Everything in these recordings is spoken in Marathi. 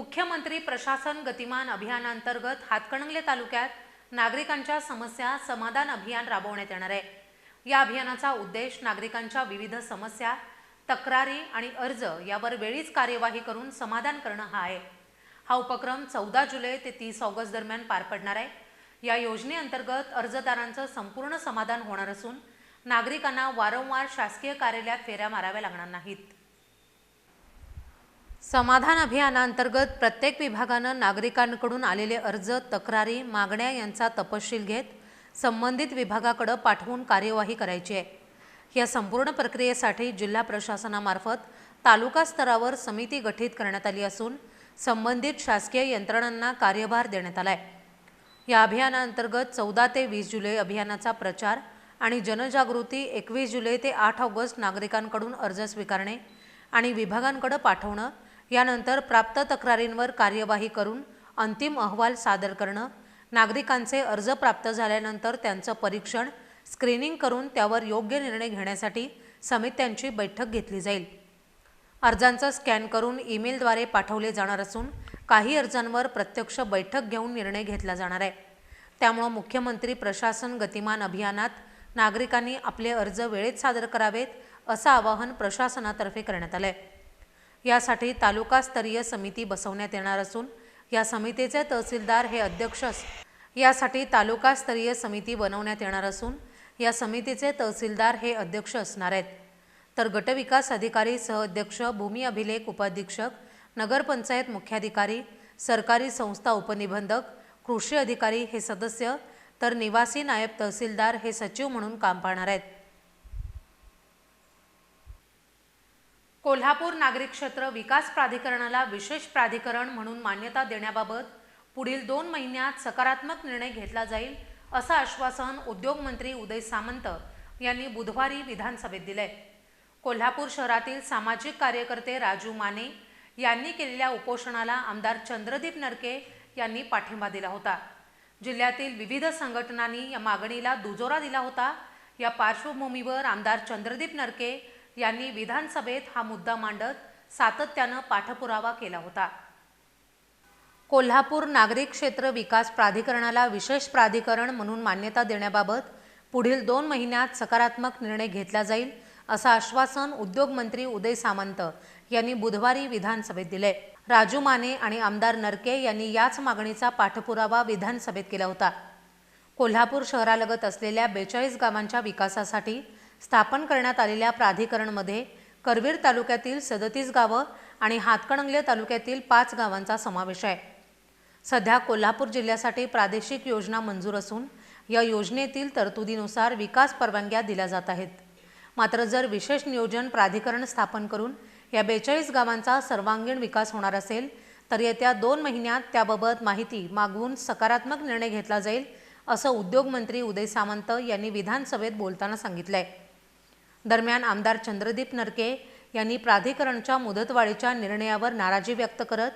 मुख्यमंत्री प्रशासन गतिमान अभियानांतर्गत हातकणंगले तालुक्यात नागरिकांच्या समस्या समाधान अभियान राबवण्यात येणार आहे. या अभियानाचा उद्देश नागरिकांच्या विविध समस्या तक्रारी आणि अर्ज यावर वेळीच कार्यवाही करून समाधान करणं हा आहे. हा उपक्रम चौदा जुलै ते तीस ऑगस्ट दरम्यान पार पडणार आहे. या योजनेअंतर्गत अर्जदारांचं संपूर्ण समाधान होणार असून नागरिकांना वारंवार शासकीय कार्यालयात फेऱ्या माराव्या लागणार नाहीत. समाधान अभियानांतर्गत प्रत्येक विभागानं नागरिकांकडून आलेले अर्ज तक्रारी मागण्या यांचा तपशील घेत संबंधित विभागाकडे पाठवून कार्यवाही करायची आहे. या संपूर्ण प्रक्रियेसाठी जिल्हा प्रशासनामार्फत तालुका स्तरावर समिती गठीत करण्यात आली असून संबंधित शासकीय यंत्रणांना कार्यभार देण्यात आला आहे या अभियानाअंतर्गत चौदा ते वीस जुलै अभियानाचा प्रचार आणि जनजागृती एकवीस जुलै ते आठ ऑगस्ट नागरिकांकडून अर्ज स्वीकारणे आणि विभागांकडे पाठवणं यानंतर प्राप्त तक्रारींवर कार्यवाही करून अंतिम अहवाल सादर करणं नागरिकांचे अर्ज प्राप्त झाल्यानंतर त्यांचं परीक्षण स्क्रीनिंग करून त्यावर योग्य निर्णय घेण्यासाठी समित्यांची बैठक घेतली जाईल. अर्जांचं स्कॅन करून ईमेलद्वारे पाठवले जाणार असून काही अर्जांवर प्रत्यक्ष बैठक घेऊन निर्णय घेतला जाणार आहे. त्यामुळं मुख्यमंत्री प्रशासन गतिमान अभियानात नागरिकांनी आपले अर्ज वेळेत सादर करावेत असं आवाहन प्रशासनातर्फे करण्यात आलं आहे यासाठी तालुकास्तरीय समिती बसवण्यात येणार असून या समितीचे तहसीलदार हे अध्यक्ष अस यासाठी तालुकास्तरीय समिती बनवण्यात येणार असून या समितीचे तहसीलदार हे अध्यक्ष असणार आहेत. तर गटविकास अधिकारी सहअध्यक्ष भूमी अभिलेख उपाधीक्षक नगरपंचायत मुख्याधिकारी सरकारी संस्था उपनिबंधक कृषी अधिकारी हे सदस्य तर निवासी नायब तहसीलदार हे सचिव म्हणून काम पाहणार आहेत. कोल्हापूर नागरिक क्षेत्र विकास प्राधिकरणाला विशेष प्राधिकरण म्हणून मान्यता देण्याबाबत पुढील दोन महिन्यात सकारात्मक निर्णय घेतला जाईल असं आश्वासन उद्योगमंत्री उदय सामंत यांनी बुधवारी विधानसभेत दिले कोल्हापूर शहरातील सामाजिक कार्यकर्ते राजू माने यांनी केलेल्या उपोषणाला आमदार चंद्रदीप नरके यांनी पाठिंबा दिला होता. जिल्ह्यातील विविध संघटनांनी या मागणीला दुजोरा दिला होता. या पार्श्वभूमीवर आमदार चंद्रदीप नरके यांनी विधानसभेत हा मुद्दा मांडत सातत्यानं पाठपुरावा केला होता. कोल्हापूर नागरिक क्षेत्र विकास प्राधिकरणाला विशेष प्राधिकरण म्हणून मान्यता देण्याबाबत पुढील दोन महिन्यात सकारात्मक निर्णय घेतला जाईल असं आश्वासन उद्योगमंत्री उदय सामंत यांनी बुधवारी विधानसभेत दिले. राजू माने आणि आमदार नरके यांनी याच मागणीचा पाठपुरावा विधानसभेत केला होता. कोल्हापूर शहरालगत असलेल्या बेचाळीस गावांच्या विकासासाठी स्थापन करण्यात आलेल्या प्राधिकरणमध्ये करवीर तालुक्यातील सदतीस गावं आणि हातकणंगले तालुक्यातील पाच गावांचा समावेश आहे. सध्या कोल्हापूर जिल्ह्यासाठी प्रादेशिक योजना मंजूर असून या योजनेतील तरतुदीनुसार विकास परवानग्या दिल्या जात आहेत. मात्र जर विशेष नियोजन प्राधिकरण स्थापन करून या बेचाळीस गावांचा सर्वांगीण विकास होणार असेल तर येत्या दोन महिन्यात त्याबाबत माहिती मागवून सकारात्मक निर्णय घेतला जाईल असं उद्योगमंत्री उदय सामंत यांनी विधानसभेत बोलताना सांगितलं आहे दरम्यान आमदार चंद्रदीप नरके यांनी प्राधिकरणच्या मुदतवाढीच्या निर्णयावर नाराजी व्यक्त करत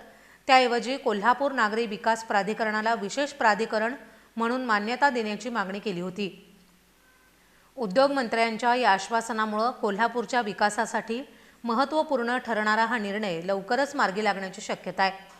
त्याऐवजी कोल्हापूर नागरी विकास प्राधिकरणाला विशेष प्राधिकरण म्हणून मान्यता देण्याची मागणी केली होती. उद्योगमंत्र्यांच्या या आश्वासनामुळं कोल्हापूरच्या विकासासाठी महत्त्वपूर्ण ठरणारा हा निर्णय लवकरच मार्गी लागण्याची शक्यता आहे.